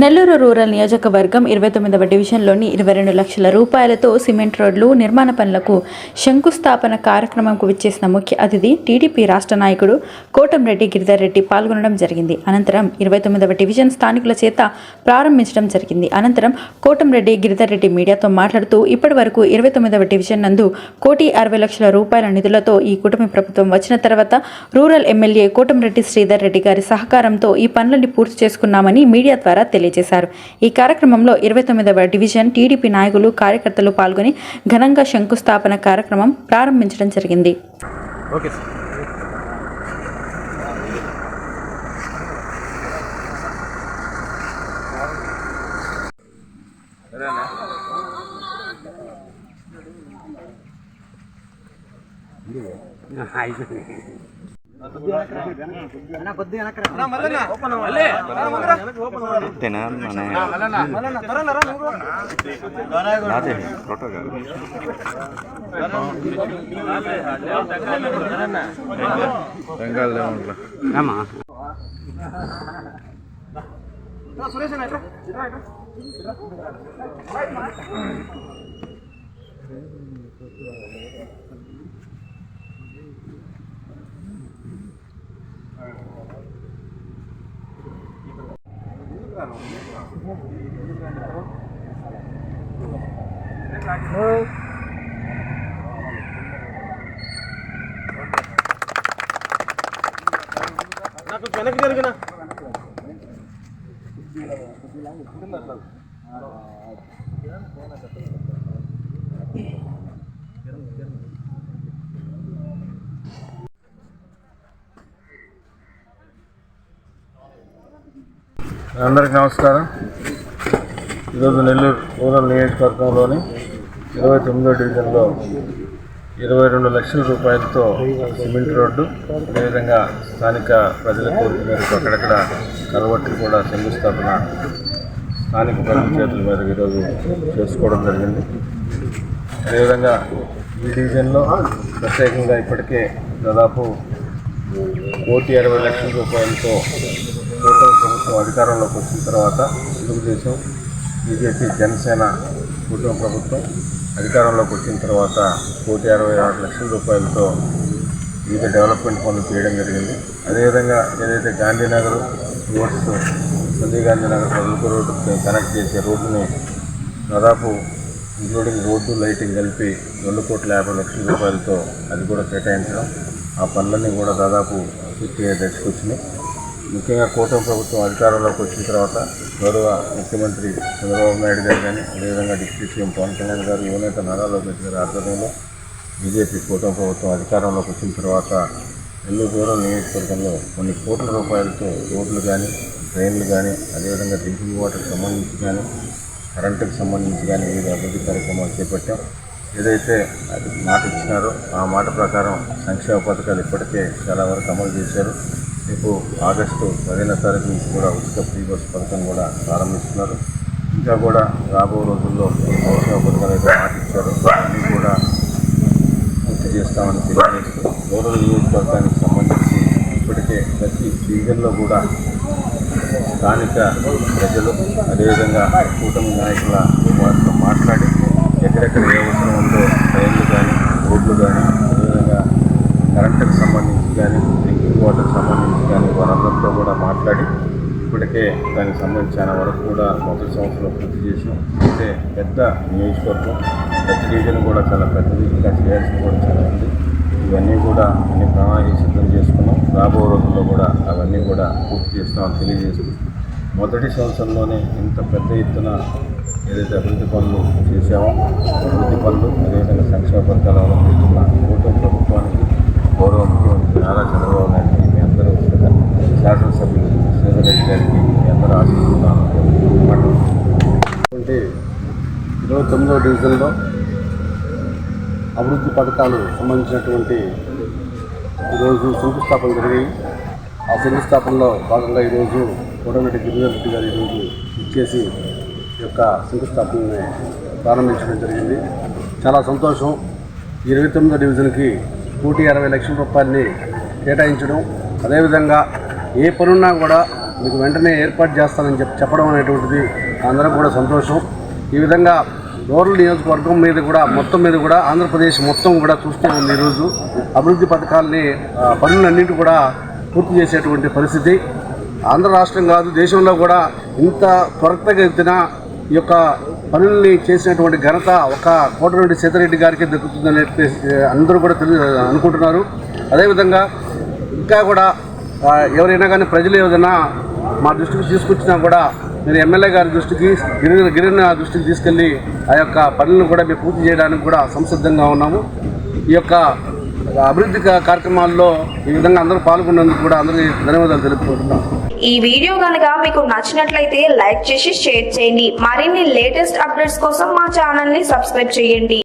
Nellore rural నియోజకవర్గం ఇరవై తొమ్మిదవ డివిజన్లోని ఇరవై రెండు లక్షల రూపాయలతో సిమెంట్ రోడ్లు నిర్మాణ పనులకు శంకుస్థాపన కార్యక్రమంకు విచ్చేసిన ముఖ్య అతిథి టీడీపీ రాష్ట్ర నాయకుడు కోటంరెడ్డి గిరిధర్ రెడ్డి పాల్గొనడం జరిగింది. అనంతరం ఇరవై తొమ్మిదవ డివిజన్ స్థానికుల చేత ప్రారంభించడం జరిగింది. అనంతరం కోటంరెడ్డి గిరిధర్ రెడ్డి మీడియాతో మాట్లాడుతూ ఇప్పటి వరకు ఇరవై తొమ్మిదవ డివిజన్ నందు కోటి అరవై లక్షల రూపాయల నిధులతో ఈ కూటమి ప్రభుత్వం వచ్చిన తర్వాత రూరల్ ఎమ్మెల్యే కోటంరెడ్డి శ్రీధర్ రెడ్డి గారి సహకారంతో ఈ పనులన్నీ పూర్తి చేసుకున్నామని మీడియా ద్వారా తెలియజేశారు. ఈ కార్యక్రమంలో ఇరవై తొమ్మిదవ డివిజన్ టీడీపీ నాయకులు కార్యకర్తలు పాల్గొని ఘనంగా శంకుస్థాపన కార్యక్రమం ప్రారంభించడం జరిగింది. ಸುರೇಶ್ సార్ అంతేనా మన అదే ఫోటో అందరికి నమస్కారం. ఈరోజు నెల్లూరు రూరల్ నియోజకవర్గంలోని ఇరవై తొమ్మిదో డివిజన్లో ఇరవై రెండు లక్షల రూపాయలతో సిమెంట్ రోడ్డు అదేవిధంగా స్థానిక ప్రజల కోరిక మేరకు అక్కడక్కడ కలవట్లు కూడా శంకుస్థాపన స్థానిక ప్రజల చేతుల మీద ఈరోజు చేసుకోవడం జరిగింది. అదేవిధంగా ఈ డివిజన్లో ప్రత్యేకంగా ఇప్పటికే దాదాపు కోటి అరవై లక్షల రూపాయలతో కూటమి అధికారంలోకి వచ్చిన తర్వాత తెలుగుదేశం బీజేపీ జనసేన కుటుంబ ప్రభుత్వం అధికారంలోకి వచ్చిన తర్వాత కోటి అరవై ఆరు లక్షల రూపాయలతో వివిధ డెవలప్మెంట్ పనులు చేయడం జరిగింది. అదేవిధంగా ఏదైతే గాంధీనగర్ రోడ్స్ సంజయ్ గాంధీనగర్ ప్రభుత్వ రోడ్డు కనెక్ట్ చేసే రోడ్డుని దాదాపు ఇంక్లూడింగ్ రోడ్డు లైటింగ్ కలిపి రెండు కోట్ల యాభై లక్షల రూపాయలతో అది కూడా కేటాయించడం ఆ పనులన్నీ కూడా దాదాపు పూర్తి అయ్యే వచ్చినాయి. ముఖ్యంగా కూటమి ప్రభుత్వం అధికారంలోకి వచ్చిన తర్వాత గౌరవ ముఖ్యమంత్రి చంద్రబాబు నాయుడు గారు కానీ అదేవిధంగా డిప్యూటీ సీఎం పవన్ కళ్యాణ్ గారు యువనేత నారా లోకేష్ గారి ఆధ్వర్యంలో బీజేపీ కూటమి ప్రభుత్వం అధికారంలోకి వచ్చిన తర్వాత ఎల్లు దూరం నియోజకవర్గంలో కొన్ని కోట్ల రూపాయలతో రోడ్లు కానీ ట్రైన్లు కానీ అదేవిధంగా డ్రింకింగ్ వాటర్కి సంబంధించి కానీ కరెంటుకి సంబంధించి కానీ వివిధ అభివృద్ధి కార్యక్రమాలు చేపట్టాం. ఏదైతే అది మాట ఇచ్చినారో ఆ మాట ప్రకారం సంక్షేమ పథకాలు ఇప్పటికే చాలా వరకు అమలు చేశారు. రేపు ఆగస్టు పదిహేనో తారీఖు నుంచి కూడా ఉచిత ఫ్రీ బస్ పథకం కూడా ప్రారంభిస్తున్నారు. ఇంకా కూడా రాబో రోజుల్లో ఈ పథకాలు అయితే మాటిచ్చారు. అన్నీ కూడా పూర్తి చేస్తామని తెలియజేస్తూ రూరల్ నియోజకవర్గానికి సంబంధించి ఇప్పటికే ప్రతి డివిజన్లో కూడా స్థానిక ప్రజలు అదేవిధంగా కూటమి నాయకుల వారితో మాట్లాడి ఎక్కడెక్కడ ఏ అవసరం ఉందో ట్రైన్లు కానీ రోడ్లు కానీ అదేవిధంగా కరెంటుకు సంబంధించి కానీ డ్రింకింగ్ వాటర్కి సంబంధించి కానీ వారందరితో కూడా మాట్లాడి ఇప్పటికే దానికి సంబంధించి చాలా వరకు కూడా మొదటి సంవత్సరం పూర్తి చేసాం అయితే పెద్ద నియోజకవర్గం ప్రతి డివిజన్ కూడా చాలా పెద్దది. ఇంకా చేయాల్సింది కూడా చాలా ఉంది. ఇవన్నీ కూడా అన్ని ప్రణాళిక సిద్ధం చేసుకున్నాం. రాబో రోజుల్లో కూడా అవన్నీ కూడా పూర్తి చేస్తామని తెలియజేస్తూ మొదటి సంవత్సరంలోనే ఇంత పెద్ద ఎత్తున ఏదైతే అభివృద్ధి పనులు చేసామో అభివృద్ధి పనులు అదేవిధంగా సంక్షేమ పథకాలు అవలంబిస్తున్న కూటమి ప్రభుత్వానికి గౌరవ ముఖ్యమంత్రి నారా చంద్రబాబు నాయుడుకి మీ అందరూ శాసనసభ్యులు శ్రీధర్ రెడ్డి గారికి అందరూ ఆశిస్తున్నాను అంటే ఇరవై తొమ్మిదవ డివిజన్లో అభివృద్ధి పథకాలు సంబంధించినటువంటి ఈరోజు శంకుస్థాపన జరిగాయి. ఆ శంకుస్థాపనలో భాగంగా ఈరోజు కోటమిటి గిరిజన రెడ్డి గారు ఈరోజు ఇచ్చేసి ఈ యొక్క శంకుస్థాపనని ప్రారంభించడం జరిగింది. చాలా సంతోషం. ఇరవై తొమ్మిదో డివిజన్కి కోటి అరవై లక్షల రూపాయలని కేటాయించడం. అదేవిధంగా ఏ పనున్నా కూడా మీకు వెంటనే ఏర్పాటు చేస్తానని చెప్పి చెప్పడం అనేటువంటిది అందరం కూడా సంతోషం. ఈ విధంగా రూరల్ నియోజకవర్గం మీద కూడా మొత్తం మీద కూడా ఆంధ్రప్రదేశ్ మొత్తం కూడా చూస్తూ ఉంది ఈరోజు. అభివృద్ధి పథకాలని పనులన్నింటి కూడా పూర్తి చేసేటువంటి పరిస్థితి. ఆంధ్ర రాష్ట్రం కాదు దేశంలో కూడా ఇంత త్వరితగతిన ఈ యొక్క పనుల్ని చేసినటువంటి ఘనత ఒక కోటరెడ్డి సీతారెడ్డి గారికి దక్కుతుందని అందరూ కూడా తెలి అనుకుంటున్నారు. అదేవిధంగా ఇంకా కూడా ఎవరైనా కానీ ప్రజలు ఏదైనా మా దృష్టికి తీసుకొచ్చినా కూడా మీరు ఎమ్మెల్యే గారి దృష్టికి గిరిజన గిరిజన దృష్టికి తీసుకెళ్ళి ఆ యొక్క పనులను కూడా మేము పూర్తి చేయడానికి కూడా సంసిద్ధంగా ఉన్నాము. ఈ యొక్క అభివృద్ధి కార్యక్రమాల్లో ఈ విధంగా అందరూ పాల్గొన్నందుకు కూడా అందరికీ ధన్యవాదాలు తెలుపుకుంటున్నాం. ఈ వీడియో గనక మీకు నచ్చినట్లయితే లైక్ చేసి షేర్ చేయండి. మరిన్ని లేటెస్ట్ అప్డేట్స్ కోసం మా ఛానల్ని సబ్స్క్రైబ్ చేయండి.